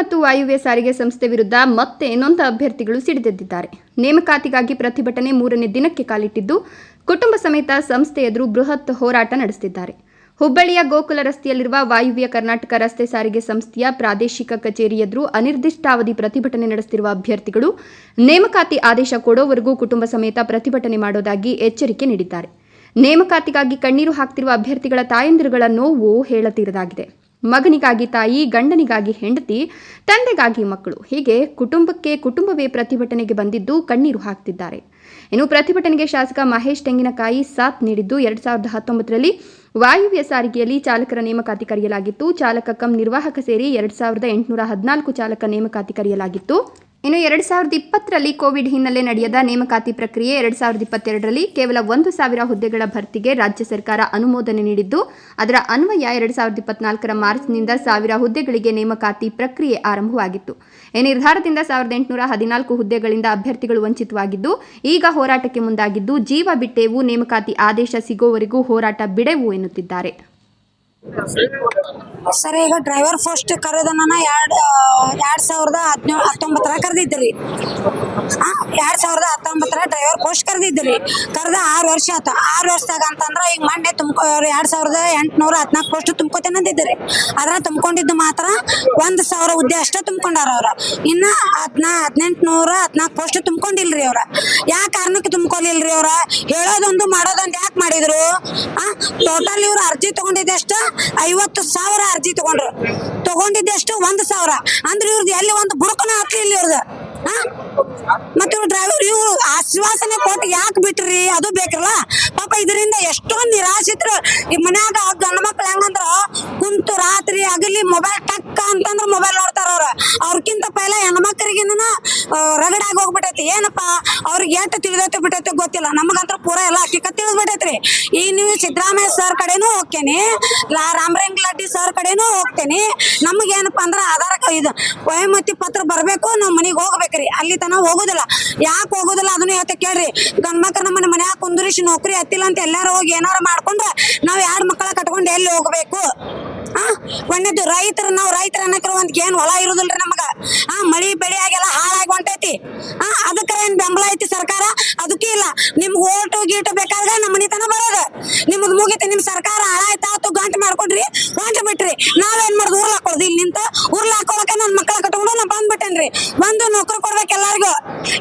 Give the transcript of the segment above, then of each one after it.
ಮತ್ತು ವಾಯುವ್ಯ ಸಾರಿಗೆ ಸಂಸ್ಥೆ ವಿರುದ್ಧ ಮತ್ತೆ ನೊಂದ ಅಭ್ಯರ್ಥಿಗಳು ಸಿಡಿದೆದ್ದಿದ್ದಾರೆ. ನೇಮಕಾತಿಗಾಗಿ ಪ್ರತಿಭಟನೆ ಮೂರನೇ ದಿನಕ್ಕೆ ಕಾಲಿಟ್ಟಿದ್ದು, ಕುಟುಂಬ ಸಮೇತ ಸಂಸ್ಥೆ ಎದುರು ಬೃಹತ್ ಹೋರಾಟ ನಡೆಸುತ್ತಿದ್ದಾರೆ ಹುಬ್ಬಳ್ಳಿಯ ಗೋಕುಲ ರಸ್ತೆಯಲ್ಲಿರುವ ವಾಯುವ್ಯ ಕರ್ನಾಟಕ ರಸ್ತೆ ಸಾರಿಗೆ ಸಂಸ್ಥೆಯ ಪ್ರಾದೇಶಿಕ ಕಚೇರಿ ಎದುರು ಅನಿರ್ದಿಷ್ಟಾವಧಿ ಪ್ರತಿಭಟನೆ ನಡೆಸುತ್ತಿರುವ ಅಭ್ಯರ್ಥಿಗಳು, ನೇಮಕಾತಿ ಆದೇಶ ಕೊಡೋವರೆಗೂ ಕುಟುಂಬ ಸಮೇತ ಪ್ರತಿಭಟನೆ ಮಾಡೋದಾಗಿ ಎಚ್ಚರಿಕೆ ನೀಡಿದ್ದಾರೆ. ನೇಮಕಾತಿಗಾಗಿ ಕಣ್ಣೀರು ಹಾಕ್ತಿರುವ ಅಭ್ಯರ್ಥಿಗಳ ತಾಯಂದಿರುಗಳ ನೋವು ಹೇಳತೀರದಾಗಿದೆ. ಮಗನಿಗಾಗಿ ತಾಯಿ, ಗಂಡನಿಗಾಗಿ ಹೆಂಡತಿ, ತಂದೆಗಾಗಿ ಮಕ್ಕಳು. ಹೀಗೆ ಕುಟುಂಬಕ್ಕೆ ಕುಟುಂಬವೇ ಪ್ರತಿಭಟನೆಗೆ ಬಂದಿದ್ದು ಕಣ್ಣೀರು ಹಾಕ್ತಿದ್ದಾರೆ. ಇನ್ನು ಪ್ರತಿಭಟನೆಗೆ ಶಾಸಕ ಮಹೇಶ್ ತೆಂಗಿನಕಾಯಿ ಸಾಥ್ ನೀಡಿದ್ದು ಎರಡ್ ಸಾವಿರದ ಹತ್ತೊಂಬತ್ತರಲ್ಲಿ ವಾಯುವ್ಯ ಸಾರಿಗೆಯಲ್ಲಿ ಚಾಲಕರ ನೇಮಕಾತಿ ಕರೆಯಲಾಗಿತ್ತು. ಚಾಲಕ ಕಂ ನಿರ್ವಾಹಕ ಸೇರಿ ಎರಡ್ ಸಾವಿರದ ಎಂಟುನೂರ ಹದಿನಾಲ್ಕು ಚಾಲಕ ನೇಮಕಾತಿ ಕರೆಯಲಾಗಿತ್ತು. ಇನ್ನು ಎರಡು ಸಾವಿರದ ಇಪ್ಪತ್ತರಲ್ಲಿ ಕೋವಿಡ್ ಹಿನ್ನೆಲೆ ನಡೆಯದ ನೇಮಕಾತಿ ಪ್ರಕ್ರಿಯೆ ಎರಡು ಸಾವಿರದ ಇಪ್ಪತ್ತೆರಡರಲ್ಲಿ ಕೇವಲ ಒಂದು ಸಾವಿರ ಹುದ್ದೆಗಳ ಭರ್ತಿಗೆ ರಾಜ್ಯ ಸರ್ಕಾರ ಅನುಮೋದನೆ ನೀಡಿದ್ದು, ಅದರ ಅನ್ವಯ ಎರಡು ಸಾವಿರದ ಇಪ್ಪತ್ನಾಲ್ಕರ ಮಾರ್ಚ್ನಿಂದ ಸಾವಿರ ಹುದ್ದೆಗಳಿಗೆ ನೇಮಕಾತಿ ಪ್ರಕ್ರಿಯೆ ಆರಂಭವಾಗಿತ್ತು. ಈ ನಿರ್ಧಾರದಿಂದ ಸಾವಿರದ ಎಂಟುನೂರ ಹದಿನಾಲ್ಕು ಹುದ್ದೆಗಳಿಂದ ಅಭ್ಯರ್ಥಿಗಳು ವಂಚಿತವಾಗಿದ್ದು, ಈಗ ಹೋರಾಟಕ್ಕೆ ಮುಂದಾಗಿದ್ದು, ಜೀವ ಬಿಟ್ಟೇವು, ನೇಮಕಾತಿ ಆದೇಶ ಸಿಗೋವರೆಗೂ ಹೋರಾಟ ಬಿಡೆವು ಎನ್ನುತ್ತಿದ್ದಾರೆ. ಸರ್, ಈಗ ಡ್ರೈವರ್ ಫಸ್ಟ್ ಕರೆದನ ಎರಡ್ ಎರಡ್ ಸಾವಿರದ ಹದಿನೇಳು ಹತ್ತೊಂಬತ್ತರ ಕರೆದಿದ್ರಿ. ಎರಡ್ ಸಾವಿರದ ಹತ್ತೊಂಬತ್ತರ ಡ್ರೈವರ್ ಪೋಸ್ಟ್ ಕರೆದಿದ್ರಿ. ಕರೆದ ಆರು ವರ್ಷ ಆತ ಆರು ವರ್ಷದಾಗ ಅಂತಂದ್ರೆ ಈಗ ಮಂಡೆ ತುಂಬ ಎರಡ್ ಸಾವಿರದ ಎಂಟುನೂರ ಹದಿನಾಲ್ಕು ಪೋಸ್ಟ್ ತುಂಬ್ಕೋತೇನೆ ಅಂದಿದ್ರಿ. ಅದ್ರ ತುಂಬ್ಕೊಂಡಿದ್ದು ಮಾತ್ರ ಒಂದು ಸಾವಿರ ಹುದ್ದೆ ಅಷ್ಟೇ ತುಂಬ್ಕೊಂಡಾರ ಅವ್ರ. ಇನ್ನ ಹದಿನಾ ಹದಿನೆಂಟು ನೂರ ಹದಿನಾಲ್ಕು ಪೋಸ್ಟ್ ತುಂಬ್ಕೊಂಡಿಲ್ರಿ ಅವ್ರ. ತುಂಬ್ಕೊಲಿಲ್ರಿ ಅವ್ರ? ಹೇಳೋದೊಂದು ಮಾಡೋದೊಂದು ಯಾಕೆ ಮಾಡಿದ್ರು? ಟೋಟಲ್ ಇವ್ರು ಅರ್ಜಿ ತಗೊಂಡಿದ್ದೆಷ್ಟು ಐವತ್ತು ಸಾವಿರ ಅರ್ಜಿ ತಗೊಂಡ್ರು. ತಗೊಂಡಿದ್ದೆಷ್ಟು ಒಂದು ಸಾವಿರ. ಅಂದ್ರೆ ಇವ್ರದ್ದು ಎಲ್ಲಿ ಒಂದು ಬುಡಕನ ಹಾಕ್ಲಿಲ್ಲ ಇವ್ರದ್ದು ಮತ್ತೆ ಡ್ರೈವರ್ ಇವ್ರು ಆಶ್ವಾಸನೆ ಕೊಟ್ಟು ಯಾಕೆ ಬಿಟ್ರಿ? ಅದು ಬೇಕಲ್ಲ ಪಾಪ ಇದರಿಂದ ಎಷ್ಟೊಂದು ನಿರಾಶಿತರು. ಈ ಮನ್ಯಾಗ ಗಂಡು ಮಕ್ಳು ಹೆಂಗಂದ್ರ, ಕುಂತು ರಾತ್ರಿ ಅಗಲಿ ಮೊಬೈಲ್ ಟಕ್ಕ ಅಂತಂದ್ರ ಮೊಬೈಲ್ ನೋಡ್ತಾರ ಅವ್ರ ಅವ್ರಕ್ಕಿಂತ ಪೈಲ ಹೆಣ್ಮಕ್ರಿಗಿನ್ನ ರಗ ಏನಪ್ಪ? ಅವ್ರಿಗೆ ಎಷ್ಟು ತಿಳಿದೈತೆ ಬಿಟ್ಟೈತೆ ಗೊತ್ತಿಲ್ಲ. ನಮಗಂತ್ರ ಪೂರ ಎಲ್ಲ ಹಕ್ಕಿಕ ತಿಳಿದ್ಬಿಟ್ಟೈತ್ರಿ. ಈ ನೀವು ಸಿದ್ದರಾಮಯ್ಯ ಸರ್ ಕಡೆನೂ ಹೋಗ್ತೇನೆ. ಲಾ ರಾಮರಂಗ್ ಲಡ್ಡಿ ಸರ್ ಕಡೆನೂ ಹೋಗ್ತೇನೆ. ನಮಗೇನಪ್ಪ ಅಂದ್ರೆ ಆಧಾರ ಇದು ವಯಮತಿ ಪತ್ರ ಬರಬೇಕು, ನಾವು ಮನೆಗೆ ಹೋಗ್ಬೇಕ್ರಿ. ಅಲ್ಲಿ ತನಕ ಹೋಗುದಿಲ್ಲ. ಯಾಕೆ ಹೋಗುದಿಲ್ಲ ಅದನ್ನು ಹೇಳ್ತ ಕೇಳ್ರಿ. ಗಂಡ್ ಮಕ್ಳು ನಮ್ಮನ್ನ ಮನ್ಯಾಗ ಕುಂದ್ರಿಸಿ ನೌಕರಿ ಹತ್ತಿಲ್ಲ ಅಂತ ಎಲ್ಲಾರು ಹೋಗಿ ಏನಾರ ಮಾಡ್ಕೊಂಡ್ರೆ ನಾವು ಎರಡು ಮಕ್ಕಳ ಕಟ್ಕೊಂಡು ಎಲ್ಲಿ ಹೋಗ್ಬೇಕು? ಆ? ರೈತರ ರೈತರು ನಾವು ರೈತರ ಅನ್ನಕ್ರ ಒಂದ್ ಏನ್ ಹೊಲ ಇರುದಿಲ್ರಿ ನಮಗ. ಆ, ಮಳಿ ಬೆಳೆ ಆಗೆಲ್ಲ ಹಾಳಾಗಿ ಹೊಂಟೈತಿ ಆ ಅದಕ್ಕೆ ಏನ್ ಬೆಂಬಲ ಐತಿ ಸರ್ಕಾರ ಅದಕ್ಕೆ ಇಲ್ಲ ನಿಮ್ಗೆ ಓಟು ಗೀಟು ಬೇಕಾದ್ರೆ ನಮ್ಮ ಮನಿತನ ಬರೋದು. ನಿಮ್ಗೆ ಮುಗಿತು ನಿಮ್ ಸರ್ಕಾರ ಹಾಳಾಯ್ತಾತು ಗಂಟು ಮಾಡ್ಕೊಂಡ್ರಿ ಹೊಂಟು ಬಿಟ್ರಿ. ನಾವೇನ್ ಮಾಡುದು? ಊರ್ಲ ಹಾಕೊಳ್ಳೋದು ಇಲ್ಲಿ ನಿಂತ ಊರ್ಲ ಹಾಕೊಳಕ ನನ್ನ ಮಕ್ಕಳ ಕಟ್ಕೊಂಡು ನಾ ಬಂದ್ಬಿಟ್ಟೇನ್ರಿ. ಬಂದು ನೌಕರಿ ಕೊಡ್ಬೇಕು ಎಲ್ಲಾರ್ಗು.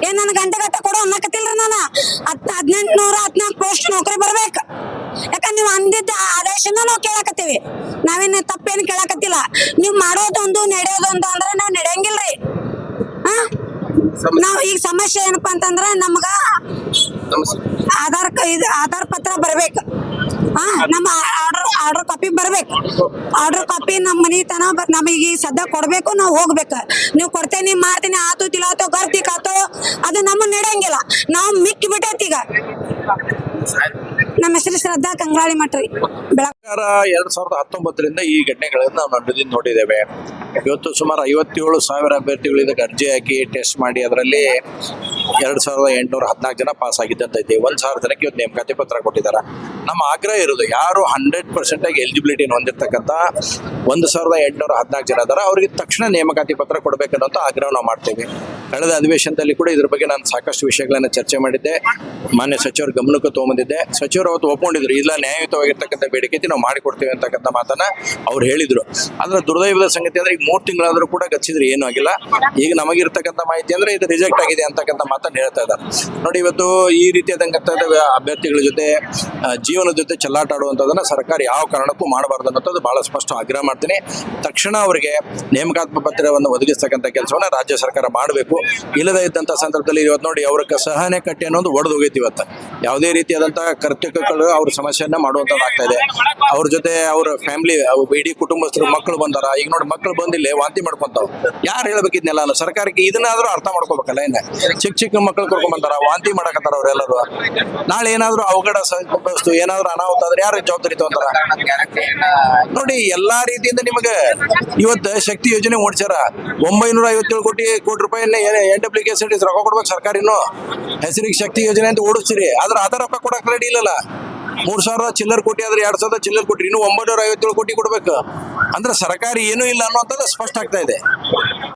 ಏನ್ ನನ್ ಗಂಟೆ ಗಟ್ಟ ಕೊಡೋ ಅನ್ನಕತ್ತಿಲ್ರಿ ನಾನು? ಹತ್ ಹದಿನೆಂಟು ನೂರ ಹದಿನಾಲ್ಕು ಪೋಸ್ಟ್ ನೌಕರಿ ಬರ್ಬೇಕು. ಯಾಕಂದ್ರೆ ನೀವು ಅಂದಿದ್ದ ಆದೇಶನ ನಾವು ಕೇಳಕತ್ತೀವಿ. ನಾವೇನು ತಪ್ಪೇನು ಕೇಳಕತ್ತಿಲ್ಲ. ನೀವು ಮಾಡೋದೊಂದು ನಡೆಯೋದೊಂದು ಅಂದ್ರೆ ನಾವು ನಡೆಯಂಗಿಲ್ರಿ. ಹಾ? ನಾವು ಈಗ ಸಮಸ್ಯೆ ಏನಪ್ಪಾ ಅಂತಂದ್ರ ನಮ್ಗ ಆಧಾರ್ ಕ- ಇದು ಆಧಾರ್ ಪತ್ರ ಬರ್ಬೇಕು. ಹಾ ನಮ್ಮ ಆರ್ಡರ್ ಆರ್ಡರ್ ಕಾಪಿ ಬರ್ಬೇಕು. ಆರ್ಡರ್ ಕಾಪಿ ನಮ್ಮ ಮನಿ ತನ ಬ- ನಮಗೆ ಈಗ ಸದ್ಯ ಕೊಡ್ಬೇಕು ನಾವು ಹೋಗ್ಬೇಕು. ನೀವು ಕೊಡ್ತೇನೆ ಮಾಡ್ತೀನಿ ಆತು ತಿಲಾತು ಗರ್ತಿ ಕಾತು ಅದು ನಮ್ಮ ನಡೆಯಂಗಿಲ್ಲ ನಾವು ಮಿಕ್ಕಿ ಬಿಟ್ಟೈತಿ ಈಗ. ನಮ್ಮ ಹೆಸರು ಶ್ರದ್ಧಾ ಕಂಗ್ರಾಳಿ ಮಟ್ರಿ ಬೆಳಗ್ಗೆ ಎರಡ್ ಸಾವಿರದ ಹತ್ತೊಂಬತ್ತರಿಂದ ಈ ಘಟನೆಗಳನ್ನು ನಾವು ನಡೆದಿದ್ದು ನೋಡಿದ್ದೇವೆ. ಇವತ್ತು ಸುಮಾರು ಐವತ್ತೇಳು ಸಾವಿರ ಅಭ್ಯರ್ಥಿಗಳು ಇದಕ್ಕೆ ಅರ್ಜಿ ಹಾಕಿ ಟೆಸ್ಟ್ ಮಾಡಿ ಅದರಲ್ಲಿ ಎರಡ್ ಸಾವಿರದ ಎಂಟುನೂರ ಹದಿನಾಲ್ಕು ಜನ ಪಾಸ್ ಆಗಿದ್ದಂತೈತಿ ಒಂದು ಸಾವಿರ ಜನಕ್ಕೆ ಇವತ್ತು ನೇಮಕಾತಿ ಪತ್ರ ಕೊಟ್ಟಿದ್ದಾರೆ. ನಮ್ಮ ಆಗ್ರಹ ಇರೋದು ಯಾರು ಹಂಡ್ರೆಡ್ ಪರ್ಸೆಂಟ್ ಆಗಿ ಎಲಿಜಿಬಿಲಿಟಿ ಹೊಂದಿರತಕ್ಕಂಥ ಒಂದು ಸಾವಿರದ ಎಂಟುನೂರ ಹದಿನಾಲ್ಕು ಜನ ಅದಾರ ಅವರಿಗೆ ತಕ್ಷಣ ನೇಮಕಾತಿ ಪತ್ರ ಕೊಡಬೇಕನ್ನೋಂಥ ಆಗ್ರಹ ನಾವು ಮಾಡ್ತೇವೆ. ಕಳೆದ ಅಧಿವೇಶನದಲ್ಲಿ ಕೂಡ ಇದ್ರ ಬಗ್ಗೆ ನಾನು ಸಾಕಷ್ಟು ವಿಷಯಗಳನ್ನ ಚರ್ಚೆ ಮಾಡಿದ್ದೆ. ಮಾನ್ಯ ಸಚಿವರ ಗಮನಕ್ಕೆ ತೊಗೊಂಬಂದಿದ್ದೆ. ಸಚಿವರು ಅವತ್ತು ಒಪ್ಕೊಂಡಿದ್ರು ಇಲ್ಲ ನ್ಯಾಯಯುತವಾಗಿರ್ತಕ್ಕಂಥ ಬೇಡಿಕೆ ನಾವು ಮಾಡಿಕೊಡ್ತೇವೆ ಅಂತಕ್ಕಂಥ ಮಾತನ್ನ ಅವ್ರು ಹೇಳಿದ್ರು. ಆದ್ರೆ ದುರ್ದೈವದ ಸಂಗತಿ ಅಂದ್ರೆ ಈಗ ಮೂರು ತಿಂಗಳಾದರೂ ಕೂಡ ಗಚ್ಚಿದ್ರೆ ಏನೂ ಆಗಿಲ್ಲ. ಈಗ ನಮಗಿರ್ತಕ್ಕಂಥ ಮಾಹಿತಿ ಅಂದ್ರೆ ಇದು ರಿಜೆಕ್ಟ್ ಆಗಿದೆ ಅಂತಕ್ಕಂಥ ಮಾತನ್ನ ಹೇಳ್ತಾ ಇದ್ದಾರೆ. ನೋಡಿ ಇವತ್ತು ಈ ರೀತಿಯಾದಂಥ ಅಭ್ಯರ್ಥಿಗಳ ಜೊತೆ ಆ, ಜೀವನದ ಜೊತೆ ಚೆಲ್ಲಾಟ ಆಡುವಂಥದ್ದನ್ನ ಸರ್ಕಾರ ಯಾವ ಕಾರಣಕ್ಕೂ ಮಾಡಬಾರ್ದು ಅನ್ನೋದು ಬಹಳ ಸ್ಪಷ್ಟ. ಆಗ್ರಹ ಮಾಡ್ತೀನಿ. ತಕ್ಷಣ ಅವರಿಗೆ ನೇಮಕಾತಿ ಪತ್ರವನ್ನು ಒದಗಿಸ್ತಕ್ಕಂಥ ಕೆಲಸವನ್ನು ರಾಜ್ಯ ಸರ್ಕಾರ ಮಾಡಬೇಕು. ಇಲ್ಲದೇ ಇದ್ದಂಥ ಸಂದರ್ಭದಲ್ಲಿ ಇವತ್ತು ನೋಡಿ ಅವರ ಸಹನೆ ಕಟ್ಟಿ ಅನ್ನೋದು ಒಡೆದು ಹೋಗೈತಿ ಇವತ್ತು. ಯಾವುದೇ ರೀತಿಯಾದಂಥ ಕರ್ತವ್ಯಗಳು ಅವ್ರ ಸಮಸ್ಯೆಯನ್ನ ಮಾಡುವಂಥದ್ದಾಗ್ತಾ ಇದೆ. ಅವ್ರ ಜೊತೆ ಅವ್ರ ಫ್ಯಾಮಿಲಿ ಇಡೀ ಕುಟುಂಬಸ್ಥರು ಮಕ್ಕಳು ಬಂದಾರ. ಈಗ ನೋಡಿ ಮಕ್ಕಳು ಬಂದಿಲ್ಲ ವಾಂತಿ ಮಾಡ್ಕೊಂತಾವ್ ಯಾರು ಹೇಳ್ಬೇಕಿದ್ನೆಲ್ಲ ಸರ್ಕಾರಕ್ಕೆ ಇದನ್ನಾದ್ರೂ ಅರ್ಥ ಮಾಡ್ಕೋಬೇಕಲ್ಲ ಇನ್ನ ಚಿಕ್ಕ ಚಿಕ್ಕ ಮಕ್ಕಳು ಕರ್ಕೊಂಡ್ ಬಂದಾರ, ವಾಂತಿ ಮಾಡಕತ್ತಾರ ಅವ್ರೆಲ್ಲರೂ. ನಾಳೆ ಏನಾದ್ರು ಅವಘಡ ಸಂಭವಿಸ್ತು ಏನಾದ್ರು ಅನಾಹುತ ಆದ್ರೆ ಯಾರು ಜವಾಬ್ದಾರಿ ತಗೊಂತಾರ? ನೋಡಿ, ಎಲ್ಲಾ ರೀತಿಯಿಂದ ನಿಮಗೆ ಇವತ್ತು ಶಕ್ತಿ ಯೋಜನೆ ಓಡಿಸ್ಯಾರ ಒಂಬೈನೂರ ಐವತ್ತೇಳು ಕೋಟಿ ಕೋಟಿ ರೂಪಾಯಿನ ಎನ್ ಡಬ್ಲ್ಯೂ ಕೆ ರೊಕ್ಕ ಕೊಡ್ಬೇಕು ಸರ್ಕಾರ ಇನ್ನು ಹೆಸರಿಗೆ ಶಕ್ತಿ ಯೋಜನೆ ಅಂತ ಓಡಿಸ್ತೀರಿ. ಆದ್ರೆ ಅದ ರೊಕ್ಕ ಕೊಡಕ್ ರೆಡಿ ಇಲ್ಲಲ್ಲ. ಮೂರ್ ಸಾವಿರದ ಚಿಲ್ಲರ್ ಕೋಟಿ ಆದ್ರೆ ಎರಡ್ ಸಾವಿರದ ಚಿಲ್ಲರ್ ಕೋಟಿ ಇನ್ನು ಒಂಬೈನೂರ ಐವತ್ತೇಳು ಕೋಟಿ ಕೊಡ್ಬೇಕು. ಅಂದ್ರೆ ಸರ್ಕಾರ ಏನೂ ಇಲ್ಲ ಅನ್ನೋಂಥದ್ದು ಸ್ಪಷ್ಟ ಆಗ್ತಾ ಇದೆ.